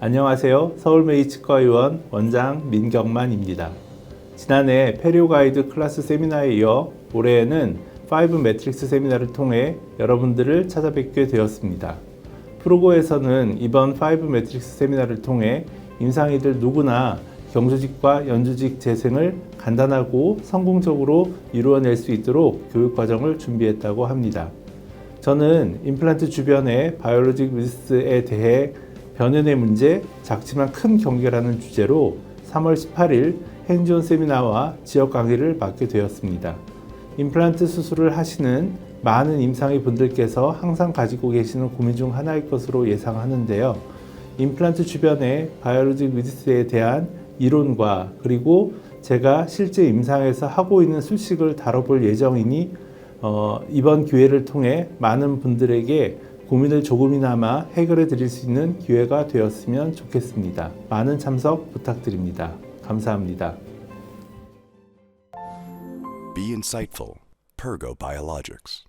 안녕하세요. 서울메이 치과 의원 원장 민경만입니다. 지난해 페리오 가이드 클래스 세미나에 이어 올해에는 5 매트릭스 세미나를 통해 여러분들을 찾아뵙게 되었습니다. 프로고에서는 이번 5 매트릭스 세미나를 통해 임상이들 누구나 경조직과 연조직 재생을 간단하고 성공적으로 이루어낼 수 있도록 교육 과정을 준비했다고 합니다. 저는 임플란트 주변의 바이올로직 리스에 대해 변연의 문제, 작지만 큰 경계라는 주제로 3월 18일 행존 세미나와 지역 강의를 맡게 되었습니다. 임플란트 수술을 하시는 많은 임상의 분들께서 항상 가지고 계시는 고민 중 하나일 것으로 예상하는데요. 임플란트 주변의 바이올로직 리스에 대한 이론과 그리고 제가 실제 임상에서 하고 있는 수식을 다뤄볼 예정이니 어, 이번 기회를 통해 많은 분들에게 고민을 조금이나마 해결해 드릴 수 있는 기회가 되었으면 좋겠습니다. 많은 참석 부탁드립니다. 감사합니다. Be insightful. Pergo Biologics.